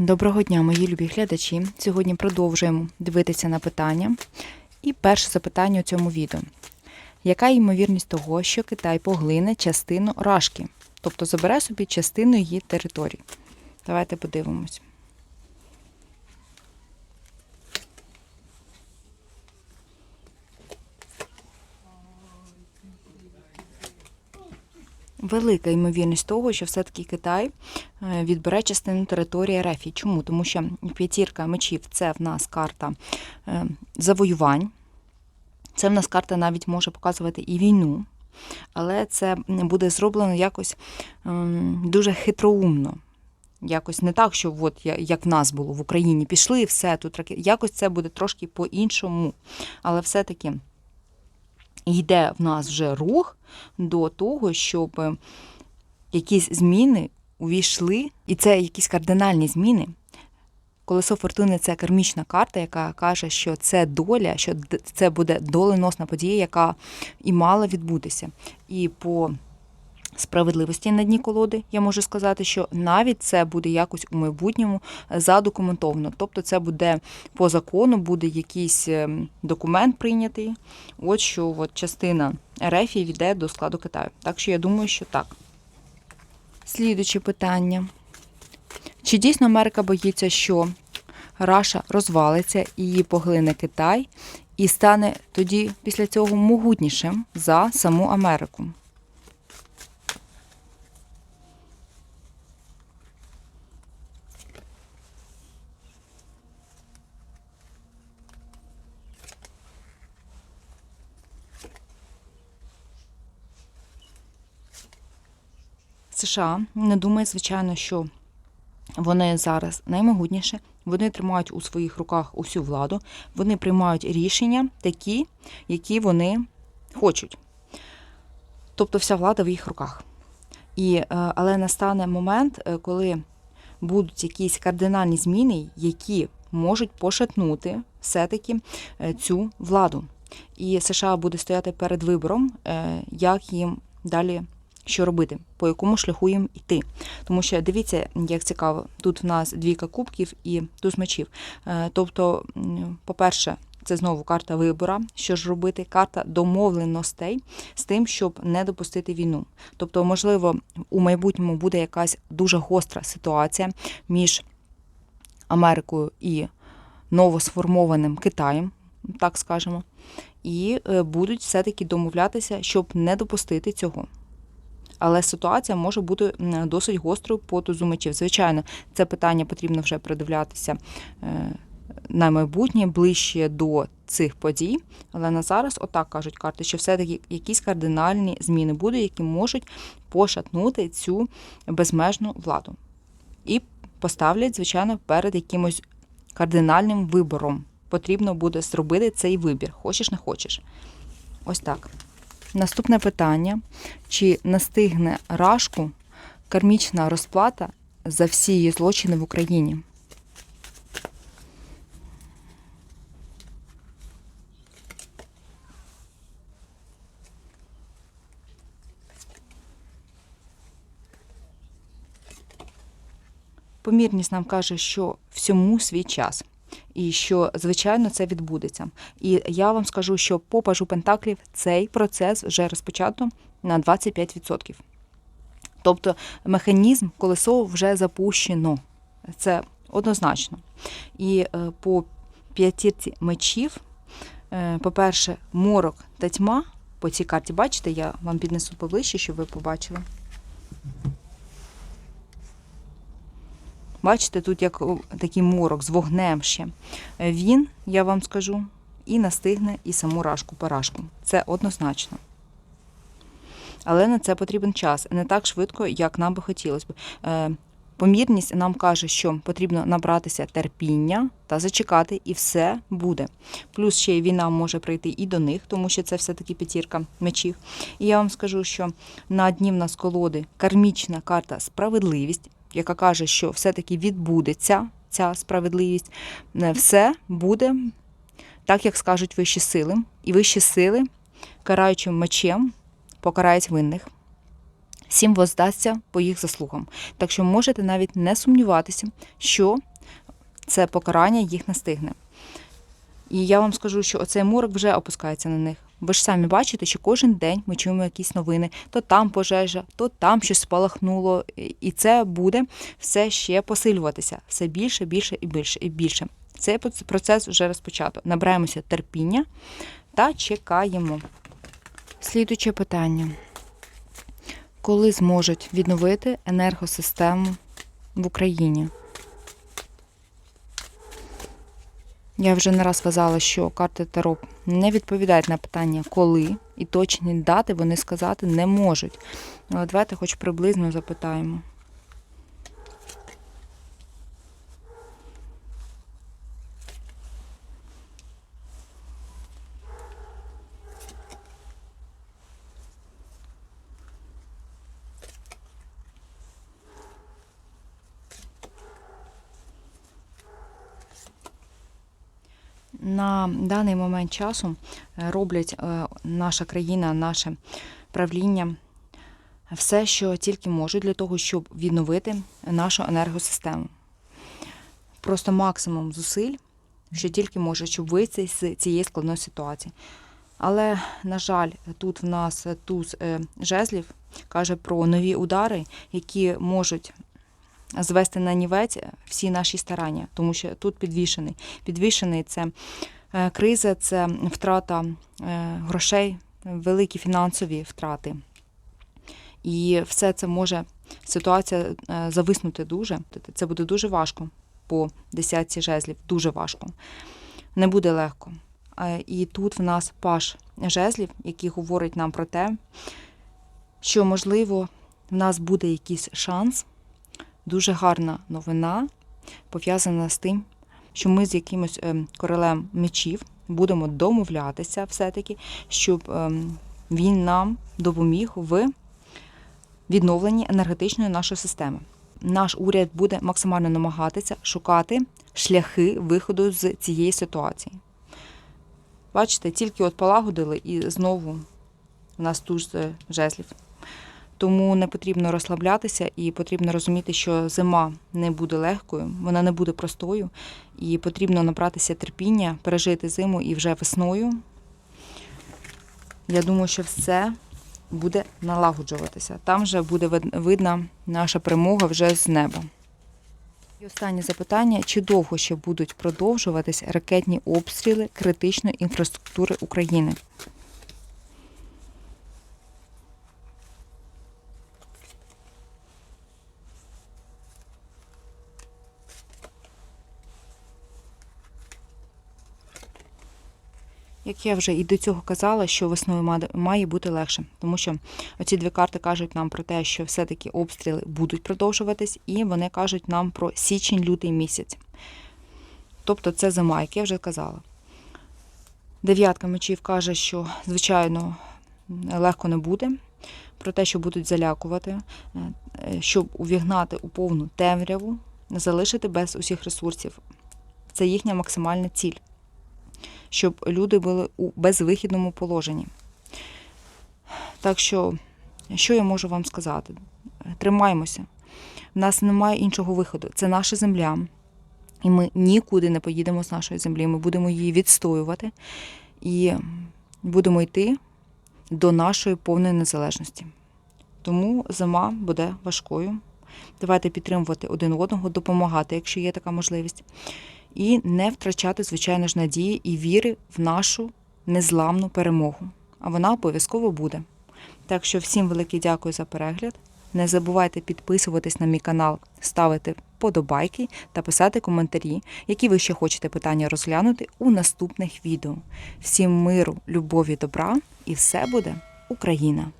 Доброго дня, мої любі глядачі. Сьогодні продовжуємо дивитися на питання. І перше запитання у цьому відео. Яка ймовірність того, що Китай поглине частину Рашки, тобто забере собі частину її території? Давайте подивимось. Велика ймовірність того, що все-таки Китай е, відбере частину території РФ. Чому? Тому що п'ятірка мечів це в нас карта е, завоювань. Це в нас карта навіть може показувати і війну, але це буде зроблено якось ем, дуже хитроумно. Якось не так, що от як в нас було в Україні, пішли все тут Якось це буде трошки по-іншому. Але все-таки йде в нас вже рух до того, щоб е, якісь зміни увійшли, і це якісь кардинальні зміни. Колесо фортуни це кармічна карта, яка каже, що це доля, що це буде доленосна подія, яка і мала відбутися. І по справедливості на дні колоди я можу сказати, що навіть це буде якось у майбутньому задокументовано. Тобто, це буде по закону, буде якийсь ем, документ прийнятий. От що от частина РФ йде до складу Китаю. Так що я думаю, що так. Слідуюче питання. Чи дійсно Америка боїться, що Раша розвалиться і її поглине Китай, і стане тоді після цього могутнішим за саму Америку? США не думає, звичайно, що вони зараз наймогутніші, вони тримають у своїх руках усю владу, вони приймають рішення такі, які вони хочуть. Тобто вся влада в їх руках. І, е, але настане момент, е, коли будуть якісь кардинальні зміни, які можуть пошатнути все-таки е, цю владу. І США буде стояти перед вибором, як їм далі що робити, по якому шляху їм йти. Тому що дивіться, як цікаво, тут в нас двійка кубків і туз мечів. Е, Тобто, по-перше, це знову карта вибора, що ж робити, карта домовленостей з тим, щоб не допустити війну. Тобто, можливо, у майбутньому буде якась дуже гостра ситуація між Америкою і новосформованим Китаєм, так скажемо, і е, будуть все-таки домовлятися, щоб не допустити цього. Але ситуація може бути досить гострою по тузу. Звичайно, це питання потрібно вже придивлятися е, на майбутнє, ближче до цих подій. Але на зараз, отак кажуть карти, що все-таки якісь кардинальні зміни будуть, які можуть пошатнути цю безмежну владу. І поставлять, звичайно, перед якимось кардинальним вибором. Потрібно буде зробити цей вибір, хочеш не хочеш. Ось так. Наступне питання: чи настигне Рашку кармічна розплата за всі її злочини в Україні? Помірність нам каже, що всьому свій час. І що, звичайно, це відбудеться. І я вам скажу, що по пажу Пентаклів цей процес вже розпочато на 25%. Тобто механізм колесо вже запущено. Це однозначно. І е, по п'ятірці мечів, е, по-перше, морок та тьма. По цій карті, бачите, я вам піднесу поближче, щоб ви побачили. Бачите, тут як такий морок з вогнем ще. Е, Він, я вам скажу, і настигне і саму рашку парашку. Це однозначно. Але на це потрібен час. Не так швидко, як нам би хотілося б. Е, Помірність нам каже, що потрібно набратися терпіння та зачекати, і все буде. Плюс ще й війна може прийти і до них, тому що це все-таки п'ятірка мечів. І я вам скажу, що на дні в нас колоди кармічна карта справедливість, яка каже, що все-таки відбудеться ця справедливість. Е, Все буде так, як скажуть вищі сили. І вищі сили, караючим мечем, покарають винних. Всім воздасться по їх заслугам. Так що можете навіть не сумніватися, що це покарання їх настигне. І я вам скажу, що оцей морок вже опускається на них. Ви ж самі бачите, що кожен день ми чуємо якісь новини, то там пожежа, то там щось спалахнуло, і це буде все ще посилюватися все більше, більше і більше і більше. Цей процес вже розпочато. Набираємося терпіння та чекаємо. Слідуче питання: коли зможуть відновити енергосистему в Україні? Я вже не раз казала, що карти Таро не відповідають на питання, коли і точні дати вони сказати не можуть. Але давайте хоч приблизно запитаємо. На даний момент часу е, роблять е, наша країна, наше правління все, що тільки можуть для того, щоб відновити нашу енергосистему. Просто максимум зусиль, що тільки може, щоб вийти з цієї складної ситуації. Але, на жаль, тут в нас туз е, жезлів каже про нові удари, які можуть звести на нівець всі наші старання, тому що тут підвішений. Підвішений це е, криза, це втрата е, грошей, великі фінансові втрати. І все це може ситуація е, зависнути дуже. Це буде дуже важко по десятці жезлів, дуже важко. Не буде легко. І тут в нас паш жезлів, який говорить нам про те, що, можливо, в нас буде якийсь шанс дуже гарна новина, пов'язана з тим, що ми з якимось ем, королем мечів будемо домовлятися все-таки, щоб ем, він нам допоміг в відновленні енергетичної нашої системи. Наш уряд буде максимально намагатися шукати шляхи виходу з цієї ситуації. Бачите, тільки от полагодили і знову у нас туж жезлів. Тому не потрібно розслаблятися і потрібно розуміти, що зима не буде легкою, вона не буде простою, і потрібно набратися терпіння, пережити зиму і вже весною. Я думаю, що все буде налагоджуватися. Там вже буде видна наша перемога вже з неба. І останнє запитання: чи довго ще будуть продовжуватись ракетні обстріли критичної інфраструктури України? Як я вже і до цього казала, що весною має бути легше, тому що оці дві карти кажуть нам про те, що все-таки обстріли будуть продовжуватись, і вони кажуть нам про січень-лютий місяць. Тобто це зима, як я вже казала. Дев'ятка мечів каже, що, звичайно, легко не буде, про те, що будуть залякувати, е, щоб увігнати у повну темряву, залишити без усіх ресурсів. Це їхня максимальна ціль щоб люди були у безвихідному положенні. Так що, що я можу вам сказати? Тримаймося. В нас немає іншого виходу. Це наша земля. І ми нікуди не поїдемо з нашої землі. Ми будемо її відстоювати і будемо йти до нашої повної незалежності. Тому зима буде важкою. Давайте підтримувати один одного, допомагати, якщо є така можливість і не втрачати, звичайно ж, надії і віри в нашу незламну перемогу. А вона обов'язково буде. Так що всім велике дякую за перегляд. Не забувайте підписуватись на мій канал, ставити подобайки та писати коментарі, які ви ще хочете питання розглянути у наступних відео. Всім миру, любові, добра і все буде Україна!